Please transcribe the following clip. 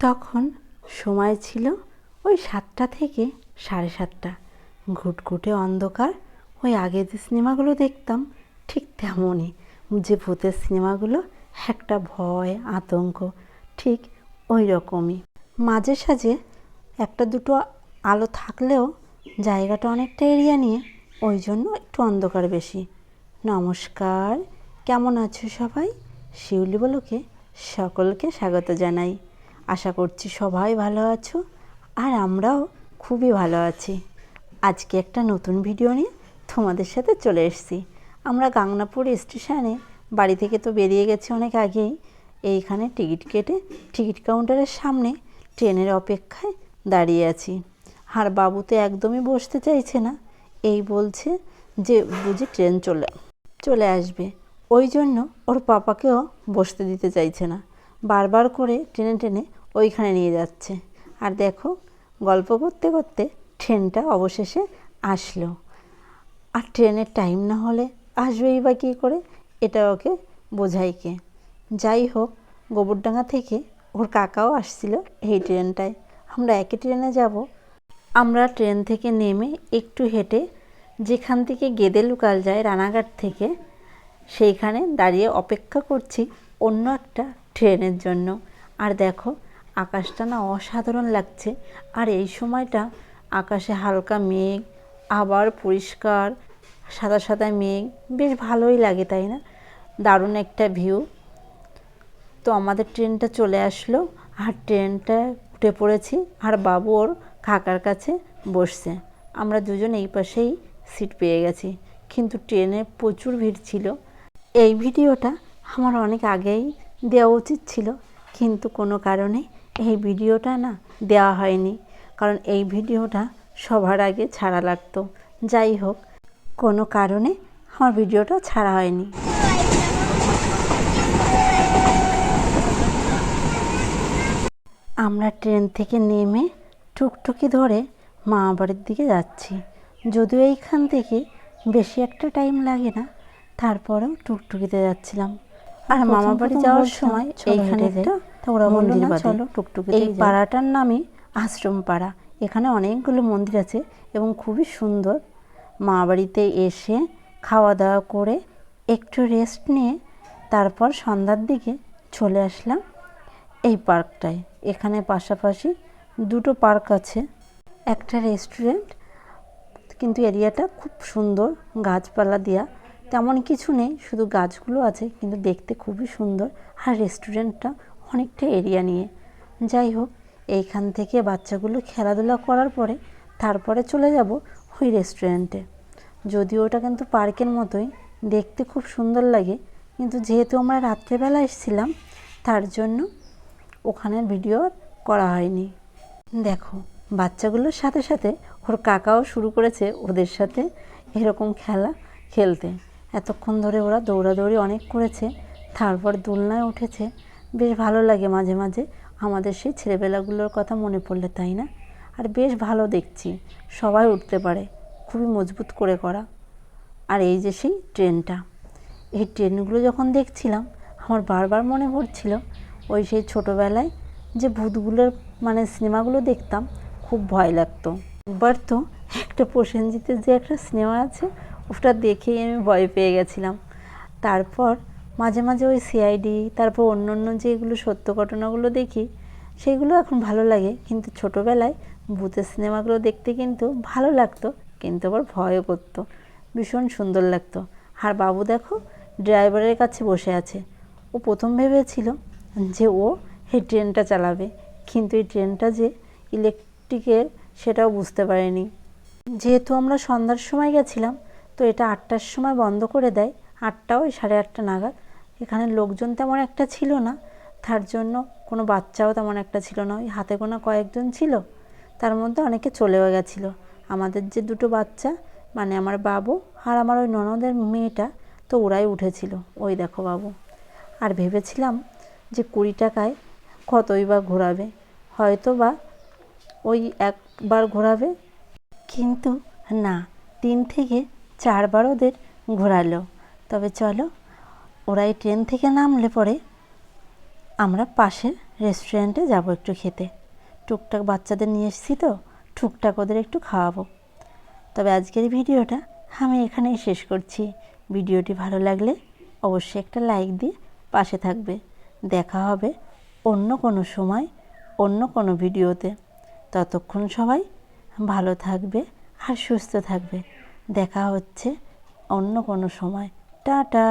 তখন সময় ছিল ওই সাতটা থেকে সাড়ে সাতটা। ঘুটঘুটে অন্ধকার, ওই আগে যে সিনেমাগুলো দেখতাম ঠিক তেমনই। যে ভূতের সিনেমাগুলো, একটা ভয়, আতঙ্ক, ঠিক ওই রকমই। মাঝে সাঝে একটা দুটো আলো থাকলেও জায়গাটা অনেকটা এরিয়া নিয়ে ওই জন্য একটু অন্ধকার বেশি। নমস্কার, কেমন আছো সবাই? শিউলি বলোকে সকলকে স্বাগত জানাই। আশা করছি সবাই ভালো আছো আর আমরাও খুবই ভালো আছি। আজকে একটা নতুন ভিডিও নিয়ে তোমাদের সাথে চলে এসেছি। আমরা গাংনাপুর স্টেশনে বাড়ি থেকে তো বেরিয়ে গেছি অনেক আগেই। এইখানে টিকিট কেটে টিকিট কাউন্টারের সামনে ট্রেনের অপেক্ষায় দাঁড়িয়ে আছি। আর বাবু তো একদমই বসতে চাইছে না। এই বলছে যে, বুঝি ট্রেন চলে চলে আসবে। ওই জন্য ওর পাপাকেও বসতে দিতে চাইছে না। বারবার করে টেনে টেনে ওইখানে নিয়ে যাচ্ছে। আর দেখো, গল্প করতে করতে ট্রেনটা অবশেষে আসলো। আর ট্রেনের টাইম না হলে আসবেই বা কী করে, এটা ওকে বোঝাই কে। যাই হোক, গোবরডাঙ্গা থেকে ওর কাকাও আসছিল এই ট্রেনটায়। আমরা একই ট্রেনে যাব। আমরা ট্রেন থেকে নেমে একটু হেঁটে যেখান থেকে গেদে লুকাল যায় রানাঘাট থেকে, সেইখানে দাঁড়িয়ে অপেক্ষা করছি অন্য একটা ট্রেনের জন্য। আর দেখো আকাশটা না অসাধারণ লাগছে। আর এই সময়টা আকাশে হালকা মেঘ, আবার পরিষ্কার, সাদা সাদা মেঘ, বেশ ভালোই লাগে, তাই না? দারুণ একটা ভিউ তো আমাদের ট্রেনটা চলে আসলো, আর ট্রেনটা উঠে পড়েছি, আর বাবু ওর কাকার কাছে বসছে। আমরা দুজন এই পাশেই সিট পেয়ে গেছি, কিন্তু ট্রেনে প্রচুর ভিড় ছিল। এই ভিডিওটা আমার অনেক আগেই দেওয়া উচিত ছিল, কিন্তু কোনো কারণে এই ভিডিওটা না দেওয়া হয়নি। কারণ এই ভিডিওটা সবার আগে ছাড়া লাগতো। যাই হোক কোনো কারণে আমার ভিডিওটা ছাড়া হয়নি। আমরা ট্রেন থেকে নেমে টুকটুকি ধরে মা বাড়ির দিকে যাচ্ছি। যদিও এইখান থেকে বেশি একটা টাইম লাগে না তারপরেও টুকটুকিতে যাচ্ছিলাম। আর মামা বাড়ি যাওয়ার সময় এইখানে একটা ওরা মন্দির চলো। টুকটুকি এই পাড়াটার নামই আশ্রম পাড়া। এখানে অনেকগুলো মন্দির আছে এবং খুবই সুন্দর। মা বাড়িতে এসে খাওয়া দাওয়া করে একটু রেস্ট নিয়ে তারপর সন্ধ্যার দিকে চলে আসলাম এই পার্কটায়। এখানে পাশাপাশি দুটো পার্ক আছে একটা রেস্টুরেন্ট কিন্তু এরিয়াটা খুব সুন্দর গাছপালা দেওয়া তেমন কিছু নেই শুধু গাছগুলো আছে কিন্তু দেখতে খুবই সুন্দর। আর রেস্টুরেন্টটা অনেকটা এরিয়া নিয়ে। যাই হোক, এইখান থেকে বাচ্চাগুলো খেলাধুলা করার পরে তারপরে চলে যাব ওই রেস্টুরেন্টে যদিও ওটা কিন্তু পার্কের মতোই, দেখতে খুব সুন্দর লাগে, কিন্তু যেহেতু আমরা রাত্রেবেলা এসেছিলাম, তার জন্য ওখানের ভিডিও করা হয়নি। দেখো, বাচ্চাগুলোর সাথে সাথে ওর কাকাও শুরু করেছে ওদের সাথে এরকম খেলা খেলতে। এতক্ষণ ধরে ওরা দৌড়াদৌড়ি অনেক করেছে, তারপর দোলনায় উঠেছে বেশ ভালো লাগে মাঝে মাঝে। আমাদের সেই ছেলেবেলাগুলোর কথা মনে পড়লে, তাই না? আর বেশ ভালো দেখছি। সবাই উঠতে পারে। খুবই মজবুত করে করা। আর এই যে সেই ট্রেনটা, এই ট্রেনগুলো যখন দেখছিলাম, আমার বারবার মনে পড়ছিল, ওই সেই ছোটোবেলায় যে ভূতগুলোর মানে সিনেমাগুলো দেখতাম, খুব ভয় লাগতো। একবার তো একটা প্রসেনজিতের যে একটা সিনেমা আছে, ওটা দেখেই আমি ভয় পেয়ে গেছিলাম। তারপর মাঝে মাঝে ওই সিআইডি তারপর অন্য অন্য যেগুলো সত্য ঘটনাগুলো দেখি, সেগুলো এখন ভালো লাগে। কিন্তু ছোটোবেলায় ভূতের সিনেমাগুলো দেখতে কিন্তু ভালো লাগতো, কিন্তু আবার ভয়ও করতো। ভীষণ সুন্দর লাগতো। আর বাবু দেখো, ড্রাইভারের কাছে বসে আছে। ও প্রথম ভেবেছিল যে ও এই ট্রেনটা চালাবে, কিন্তু এই ট্রেনটা যে ইলেকট্রিকের সেটাও বুঝতে পারেনি। যেহেতু আমরা সন্ধ্যার সময় গেছিলাম, তো এটা আটটার সময় বন্ধ করে দেয়, আটটা ওই সাড়ে আটটা নাগাদ। এখানে লোকজন তেমন একটা ছিল না। তার জন্য কোনো বাচ্চাও তেমন একটা ছিল না। ওই হাতে গোনা কয়েকজন ছিল। তার মধ্যে অনেকে চলেও গেছিল। আমাদের যে দুটো বাচ্চা মানে আমার বাবু আর আমার ওই ননদের মেয়েটা, তো ওরাই উঠেছিল। ওই দেখো বাবু। আর ভেবেছিলাম যে কুড়ি টাকায় কতই বা ঘোরাবে। হয়তো বা ওই একবার ঘোরাবে। কিন্তু না, তিন থেকে চারবার ওদের ঘোরালো। তবে চলো ওরা এই ট্রেন থেকে নামলে পরে আমরা পাশের রেস্টুরেন্টে যাব একটু খেতে। টুকটাক বাচ্চাদের নিয়ে এসেছি তো, টুকটাক ওদের একটু খাওয়াবো। তবে আজকের ভিডিওটা আমি এখানেই শেষ করছি। ভিডিওটি ভালো লাগলে অবশ্যই একটা লাইক দিয়ে পাশে থাকবে। দেখা হবে অন্য কোনো সময়, অন্য কোনো ভিডিওতে। ততক্ষণ সবাই ভালো থাকবে আর সুস্থ থাকবে। দেখা হচ্ছে অন্য কোনো সময়। টাটা!